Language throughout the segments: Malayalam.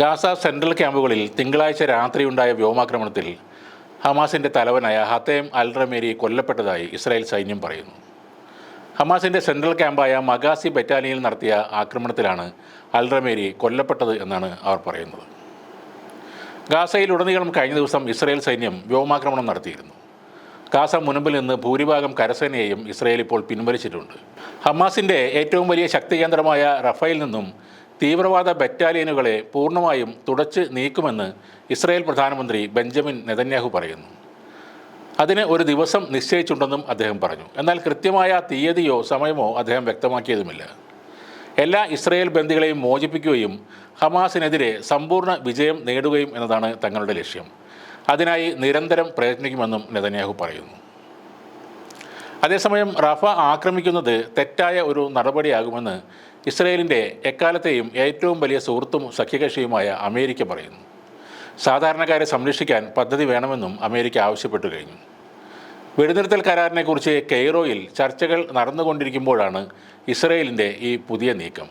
ഗാസ സെൻട്രൽ ക്യാമ്പുകളിൽ തിങ്കളാഴ്ച രാത്രിയുണ്ടായ വ്യോമാക്രമണത്തിൽ ഹമാസിന്റെ തലവനായ ഹത്തേം അൽ റമേരി കൊല്ലപ്പെട്ടതായി ഇസ്രായേൽ സൈന്യം പറയുന്നു. ഹമാസിന്റെ സെൻട്രൽ ക്യാമ്പായ മഗാസി ബറ്റാലിയനിൽ നടത്തിയ ആക്രമണത്തിലാണ് അൽ റമേരി കൊല്ലപ്പെട്ടത് എന്നാണ് അവർ പറയുന്നത്. ഗാസയിൽ ഉടനീളം കഴിഞ്ഞ ദിവസം ഇസ്രായേൽ സൈന്യം വ്യോമാക്രമണം നടത്തിയിരുന്നു. ഗാസ മുനമ്പിൽ നിന്ന് ഭൂരിഭാഗം കരസേനയെയും ഇസ്രായേൽ ഇപ്പോൾ പിൻവലിച്ചിട്ടുണ്ട്. ഹമാസിന്റെ ഏറ്റവും വലിയ ശക്തികേന്ദ്രമായ റഫയിൽ നിന്നും തീവ്രവാദ ബറ്റാലിയനുകളെ പൂർണമായും തുടച്ച് നീക്കുമെന്ന് ഇസ്രായേൽ പ്രധാനമന്ത്രി ബെഞ്ചമിൻ നെതന്യാഹു പറയുന്നു. അതിന് ഒരു ദിവസം നിശ്ചയിച്ചിട്ടുണ്ടെന്നും അദ്ദേഹം പറഞ്ഞു. എന്നാൽ കൃത്യമായ തീയതിയോ സമയമോ അദ്ദേഹം വ്യക്തമാക്കിയതുമില്ല. എല്ലാ ഇസ്രായേൽ ബന്ദികളെയും മോചിപ്പിക്കുകയും ഹമാസിനെതിരെ സമ്പൂർണ വിജയം നേടുകയും എന്നതാണ് തങ്ങളുടെ ലക്ഷ്യം. അതിനായി നിരന്തരം പ്രയത്നിക്കുമെന്നും നെതന്യാഹു പറയുന്നു. അതേസമയം റഫ ആക്രമിക്കുന്നത് തെറ്റായ ഒരു നടപടിയാകുമെന്ന് ഇസ്രയേലിന്റെ എക്കാലത്തെയും ഏറ്റവും വലിയ സുഹൃത്തും സഖ്യകക്ഷിയുമായ അമേരിക്ക പറയുന്നു. സാധാരണക്കാരെ സംരക്ഷിക്കാൻ പദ്ധതി വേണമെന്നും അമേരിക്ക ആവശ്യപ്പെട്ടു കഴിഞ്ഞു. വെടിനിർത്തൽ കരാറിനെക്കുറിച്ച് കെയ്റോയിൽ ചർച്ചകൾ നടന്നുകൊണ്ടിരിക്കുമ്പോഴാണ് ഇസ്രയേലിന്റെ ഈ പുതിയ നീക്കം.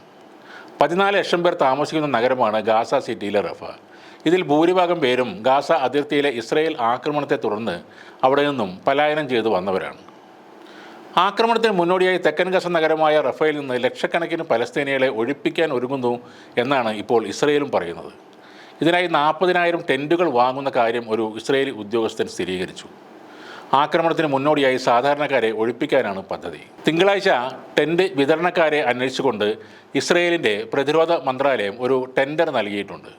പതിനാല് ലക്ഷം പേർ താമസിക്കുന്ന നഗരമാണ് ഗാസ സിറ്റിയിലെ റഫ. ഇതിൽ ഭൂരിഭാഗം പേരും ഗാസ അതിർത്തിയിലെ ഇസ്രയേൽ ആക്രമണത്തെ തുടർന്ന് അവിടെ നിന്നും പലായനം ചെയ്തു വന്നവരാണ്. ആക്രമണത്തിന് മുന്നോടിയായി തെക്കൻ ഗസ നഗരമായ റഫയിൽ നിന്ന് ലക്ഷക്കണക്കിന് പലസ്തീനികളെ ഒഴിപ്പിക്കാൻ ഒരുങ്ങുന്നു എന്നാണ് ഇപ്പോൾ ഇസ്രയേലും പറയുന്നത്. ഇതിനായി നാൽപ്പതിനായിരം ടെന്റുകൾ വാങ്ങുന്ന കാര്യം ഒരു ഇസ്രയേലി ഉദ്യോഗസ്ഥൻ സ്ഥിരീകരിച്ചു. ആക്രമണത്തിന് മുന്നോടിയായി സാധാരണക്കാരെ ഒഴിപ്പിക്കാനാണ് പദ്ധതി. തിങ്കളാഴ്ച ടെന്റ് വിതരണക്കാരെ അന്വേഷിച്ചുകൊണ്ട് ഇസ്രയേലിന്റെ പ്രതിരോധ മന്ത്രാലയം ഒരു ടെൻഡർ നൽകിയിട്ടുണ്ട്.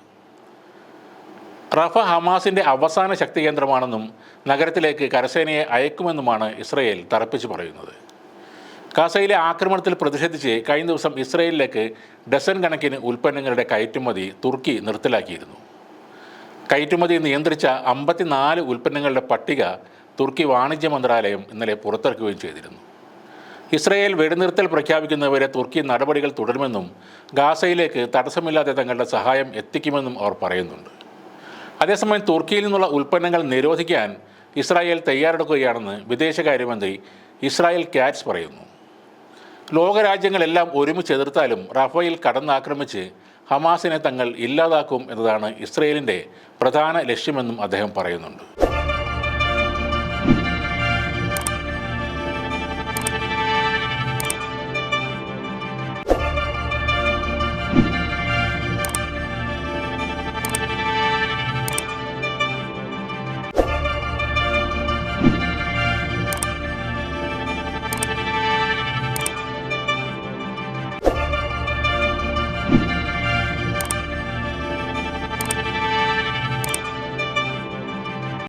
റഫ ഹമാസിന്റെ അവസാന ശക്തി കേന്ദ്രമാണെന്നും നഗരത്തിലേക്ക് കരസേനയെ അയക്കുമെന്നുമാണ് ഇസ്രയേൽ തറപ്പിച്ച് പറയുന്നത്. ഗാസയിലെ ആക്രമണത്തിൽ പ്രതിഷേധിച്ച് കഴിഞ്ഞ ദിവസം ഇസ്രയേലിലേക്ക് ഡസൻ കണക്കിന് ഉൽപ്പന്നങ്ങളുടെ കയറ്റുമതി തുർക്കി നിർത്തലാക്കിയിരുന്നു. കയറ്റുമതി നിയന്ത്രിച്ച അമ്പത്തിനാല് ഉൽപ്പന്നങ്ങളുടെ പട്ടിക തുർക്കി വാണിജ്യ മന്ത്രാലയം ഇന്നലെ പുറത്തിറക്കുകയും ചെയ്തിരുന്നു. ഇസ്രയേൽ വെടിനിർത്തൽ പ്രഖ്യാപിക്കുന്നവരെ തുർക്കി നടപടികൾ തുടരുമെന്നും ഗാസയിലേക്ക് തടസ്സമില്ലാതെ തങ്ങളുടെ സഹായം എത്തിക്കുമെന്നും അവർ പറയുന്നുണ്ട്. അതേസമയം തുർക്കിയിൽ നിന്നുള്ള ഉൽപ്പന്നങ്ങൾ നിരോധിക്കാൻ ഇസ്രായേൽ തയ്യാറെടുക്കുകയാണെന്ന് വിദേശകാര്യമന്ത്രി ഇസ്രായേൽ കാറ്റ്സ് പറയുന്നു. ലോകരാജ്യങ്ങളെല്ലാം ഒരുമിച്ച് എതിർത്താലും റഫയിൽ കടന്നാക്രമിച്ച് ഹമാസിനെ തങ്ങൾ ഇല്ലാതാക്കും എന്നതാണ് ഇസ്രയേലിന്റെ പ്രധാന ലക്ഷ്യമെന്നും അദ്ദേഹം പറയുന്നുണ്ട്.